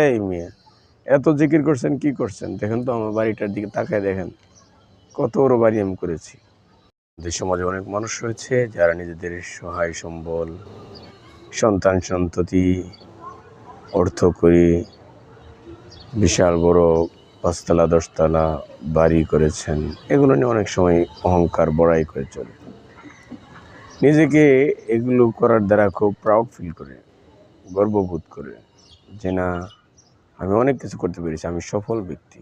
এই মিয়া, এত জিকির করছেন, কি করছেন? দেখেন তো আমার বাড়িটার দিকে তাকায় দেখেন, কত বড় বাড়ি আমি করেছি। আমাদের সমাজে অনেক মানুষ রয়েছে যারা নিজেদের সহায় সম্বল, সন্তান সন্ততি, অর্থ করে, বিশাল বড় পাঁচতলা, দশতলা বাড়ি করেছেন। এগুলো নিয়ে অনেক সময় অহংকার, বড়াই করে চলে। নিজেকে এগুলো করার দ্বারা খুব প্রাউড ফিল করে, গর্ববোধ করে। যে না, আমি অনেক কিছু করতে পেরেছি, আমি সফল ব্যক্তি।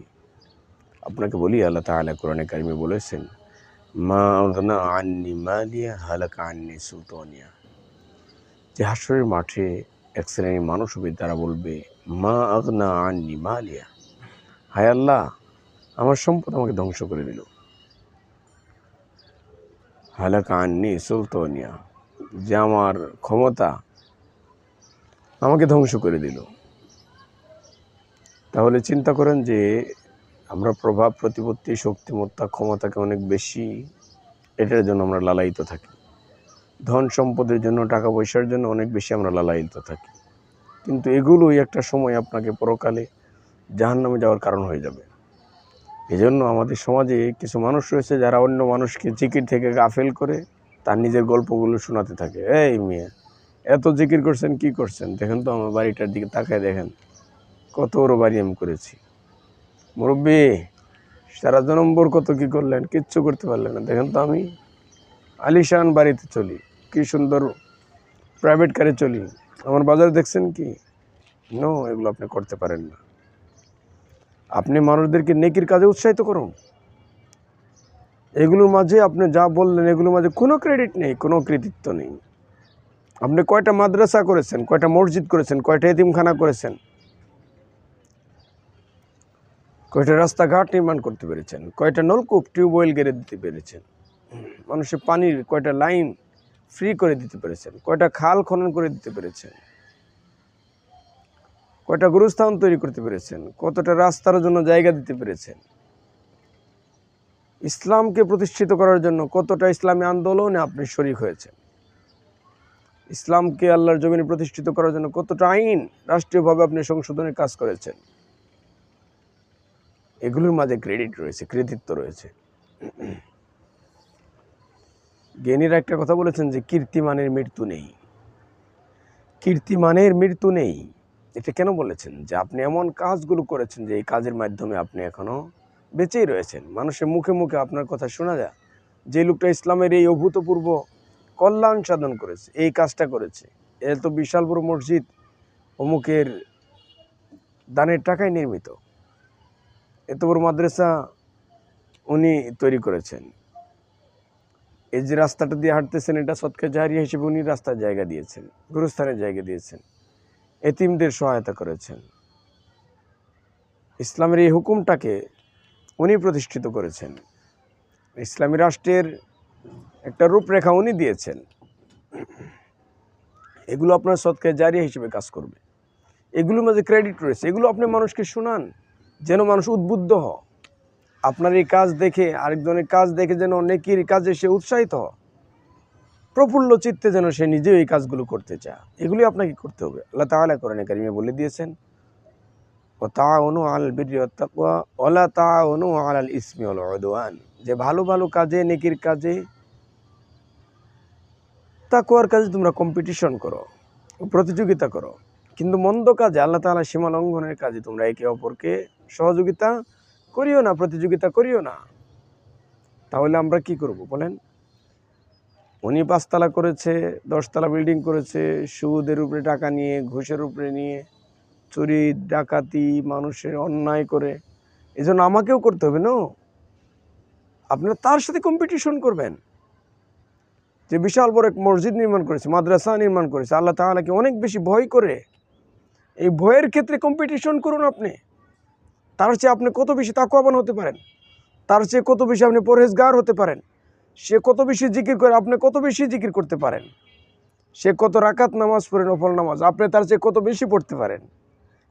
আপনাকে বলি, আল্লাহ তাআলা কোরআনে কারিমে বলেছেন, মা আন্নি মালিয়া হালাকা আন্নি সুলতানিয়া। যে হাসরের মাঠে এক শ্রেণির মানুষ হবে, তারা বলবে, মা আগনা আন্নি মালিয়া। হায় আল্লাহ, আমার সম্পদ আমাকে ধ্বংস করে দিল। হালাকা আন্নি সুলতানিয়া, যে আমার ক্ষমতা আমাকে ধ্বংস করে দিল। তাহলে চিন্তা করেন যে আমরা প্রভাব প্রতিপত্তি শক্তিমত্তা ক্ষমতাকে অনেক বেশি এটার জন্য আমরা লালায়িত থাকি। ধন সম্পদের জন্য, টাকা পয়সার জন্য অনেক বেশি আমরা লালায়িত থাকি। কিন্তু এগুলোই একটা সময় আপনাকে পরকালে জাহান্নামে যাওয়ার কারণ হয়ে যাবে। এজন্য আমাদের সমাজে কিছু মানুষ রয়েছে যারা অন্য মানুষকে জিকির থেকে গাফেল করে তার নিজের গল্পগুলো শোনাতে থাকে। এই মেয়ে, এত জিকির করছেন, কি করছেন? দেখেন তো আমার বাড়িটার দিকে তাকায় দেখেন। কত আমি করেছি। মুরব্বী, সারা জনম্বর কত কি করলেন, কিচ্ছু করতে পারলেন না। দেখেন তো আমি, আলিশান বাড়িতে চলি, কি সুন্দর প্রাইভেট কারে চলি। আমার বাজার দেখছেন কি? নো এগুলো আপনি করতে পারেন না। আপনি মানুষদেরকে নেকির কাজে উৎসাহিত করুন। এগুলোর মাঝে আপনি যা বললেন, এগুলোর মাঝে কোনো ক্রেডিট নেই, কোনো কৃতিত্ব নেই। আপনি কয়টা মাদ্রাসা করেছেন, কয়টা মসজিদ করেছেন, কয়টা এতিমখানা করেছেন কয়টা রাস্তাঘাট নির্মাণ করতে পেরেছেন? কয়টা নলকূপ টিউবওয়েল গেড়ে দিতে পেরেছেন? মানুষের পানির কয়টা লাইন ফ্রি করে দিতে পেরেছেন? কয়টা খাল খনন করে দিতে পেরেছেন? কয়টা গুরুস্থান তৈরি করতে পেরেছেন? কতটা রাস্তার জন্য জায়গা দিতে পেরেছেন? ইসলামকে প্রতিষ্ঠিত করার জন্য কতটা ইসলামী আন্দোলনে আপনি শরিক হয়েছেন? ইসলামকে আল্লাহর জমিনে প্রতিষ্ঠিত করার জন্য কতটা আইন রাষ্ট্রীয়ভাবে আপনি সংশোধনের কাজ করেছেন? এগুলোর মাঝে ক্রেডিট রয়েছে, কৃতিত্ব রয়েছে। জ্ঞানীরা একটা কথা বলেছেন যে কীর্তিমানের মৃত্যু নেই। কীর্তিমানের মৃত্যু নেই। এটা কেন বলেছেন? যে আপনি এমন কাজগুলো করেছেন যে, এই কাজের মাধ্যমে আপনি এখনও বেঁচেই রয়েছেন। মানুষের মুখে মুখে আপনার কথা শোনা যায়, যে লোকটা ইসলামের এই অভূতপূর্ব কল্যাণ সাধন করেছে, এই কাজটা করেছে এত বিশাল বড় মসজিদ, অমুকের দানের টাকায় নির্মিত। এত বড় মাদ্রাসা উনি তৈরি করেছেন। এই যে রাস্তাটা দিয়ে হাঁটতেছেন, এটা সৎকা জাহারিয়া হিসেবে উনি রাস্তার জায়গা দিয়েছেন, গুরুস্থানের জায়গা দিয়েছেন। এতিমদের সহায়তা করেছেন। ইসলামের এই হুকুমটাকে উনি প্রতিষ্ঠিত করেছেন। ইসলামী রাষ্ট্রের একটা রূপরেখা উনি দিয়েছেন। এগুলো আপনার সৎকায় জারিয়া হিসেবে কাজ করবে। এগুলোর মাঝে ক্রেডিট রয়েছে। এগুলো আপনি মানুষকে শোনান। যেন মানুষ উদ্বুদ্ধ হ আপনার এই কাজ দেখে, আরেকজনের কাজ দেখে যেন নেকির কাজে সে উৎসাহিত হ প্রফুল্ল চিত্তে যেন সে নিজেও এই কাজগুলো করতে চায়। এগুলি আপনাকে করতে হবে। আল্লাহ তাআলা কোরআনে কারিমে বলে দিয়েছেন ও তা অনু আল বিরিয়া তা অনু আল আল ইসমি অল ওয়ান যে ভালো ভালো কাজে, নেকির কাজে তাকুয়ার কাজে তোমরা কম্পিটিশন করো, প্রতিযোগিতা করো। কিন্তু মন্দ কাজে, আল্লাহ তাআলা সীমা লঙ্ঘনের কাজে তোমরা একে অপরকে সহযোগিতা করিও না, প্রতিযোগিতা করিও না। তাহলে আমরা কি করব বলেন? উনি পাঁচতলা করেছে, দশতলা বিল্ডিং করেছে, সুদের উপরে টাকা নিয়ে, ঘুষের উপরে নিয়ে, চুরি, ডাকাতি, মানুষের অন্যায় করে এই জন্য আমাকেও করতে হবে, না? আপনারা তার সাথে কম্পিটিশন করবেন। যে বিশাল বড় এক মসজিদ নির্মাণ করেছে, মাদ্রাসা নির্মাণ করেছে, আল্লাহ তাআলাকে অনেক বেশি ভয় করে। এই ভয়ের ক্ষেত্রে কম্পিটিশন করুন আপনি। তার চেয়ে আপনি কত বেশি তাকুয়াবান হতে পারেন? তার চেয়ে কত বেশি আপনি পরহেজগার হতে পারেন? সে কত বেশি জিকির করে আপনি কত বেশি জিকির করতে পারেন? সে কত রাকাত নামাজ পড়ে নফল নামাজ, আপনি তার চেয়ে কত বেশি পড়তে পারেন?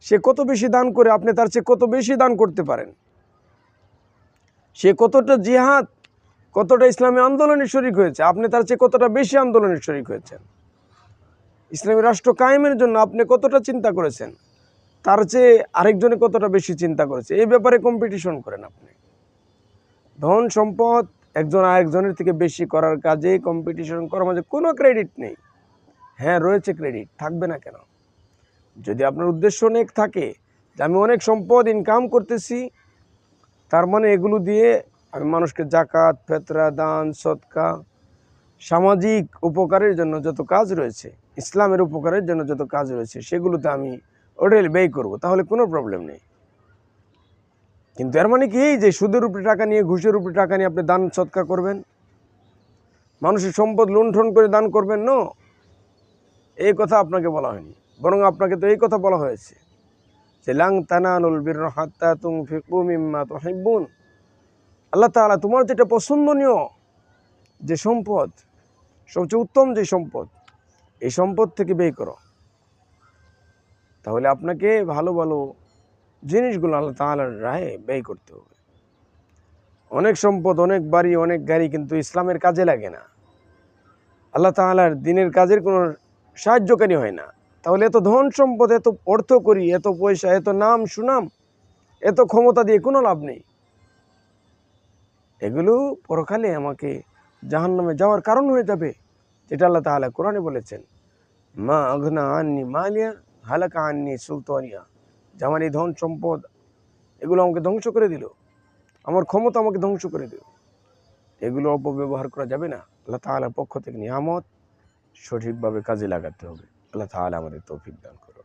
সে কত বেশি দান করে আপনি তার চেয়ে কত বেশি দান করতে পারেন? সে কতটা জিহাদ, কতটা ইসলামী আন্দোলনের শরিক হয়েছে, আপনি তার চেয়ে কতটা বেশি আন্দোলনের শরিক হয়েছেন? ইসলামী রাষ্ট্র কায়েমের জন্য আপনি কতটা চিন্তা করেছেন? তার চেয়ে আরেকজনে কতটা বেশি চিন্তা করেছে। এই ব্যাপারে কম্পিটিশন করেন আপনি। ধন সম্পদ একজন আরেকজনের থেকে বেশি করার কাজে কম্পিটিশন করার মাঝে কোনো ক্রেডিট নেই। হ্যাঁ রয়েছে ক্রেডিট থাকবে না কেন? যদি আপনার উদ্দেশ্য অনেক থাকে যে আমি অনেক সম্পদ ইনকাম করতেছি, তার মানে এগুলো দিয়ে আমি মানুষকে জাকাত, ফেতরা, দান, সৎকা, সামাজিক উপকারের জন্য যত কাজ রয়েছে, ইসলামের উপকারের জন্য যত কাজ রয়েছে, সেগুলোতে আমি ওটাই ব্যয় করব, তাহলে কোনো প্রবলেম নেই। কিন্তু এর মানে কি, এই যে সুদের উপরে টাকা নিয়ে, ঘুষের উপরে টাকা নিয়ে আপনি দান সৎকা করবেন? মানুষের সম্পদ লুণ্ঠন করে দান করবেন? নো এই কথা আপনাকে বলা হয়নি। বরং আপনাকে তো এই কথা বলা হয়েছে যে, লাং তানানুল বীর হাত্তা তুম ফিকু মিম্মা তুহিব্বুন। আল্লাহ তাআলা তোমার যেটা পছন্দনীয় যে সম্পদ, সবচেয়ে উত্তম যে সম্পদ, এই সম্পদ থেকে ব্যয় করো। তাহলে আপনাকে ভালো ভালো জিনিসগুলো আল্লাহ তাআলার রাহে ব্যয় করতে হবে। অনেক সম্পদ, অনেক বাড়ি, অনেক গাড়ি কিন্তু ইসলামের কাজে লাগে না। আল্লাহ তাআলার দিনের কাজের কোনো সাহায্যকারী হয় না। তাহলে এত ধন সম্পদ, এত অর্থ করি, এত পয়সা, এত নাম, সুনাম, এত ক্ষমতা দিয়ে কোনো লাভ নেই। এগুলো পরকালে আমাকে জাহান্নামে যাওয়ার কারণ হয়ে যাবে, যেটা আল্লাহ তাআলা কোরআনে বলেছেন, মা আঘনা আননি মালিয়া হালাকা আননি সুলতানিয়া জামানি ধন সম্পদ, এগুলো আমাকে ধ্বংস করে দিল। আমার ক্ষমতা আমাকে ধ্বংস করে দিল। এগুলো অপব্যবহার করা যাবে না। আল্লাহ তালার পক্ষ থেকে নিয়ামত সঠিকভাবে কাজে লাগাতে হবে। আল্লাহ তাহলে আমাদের তৌফিক দান করুন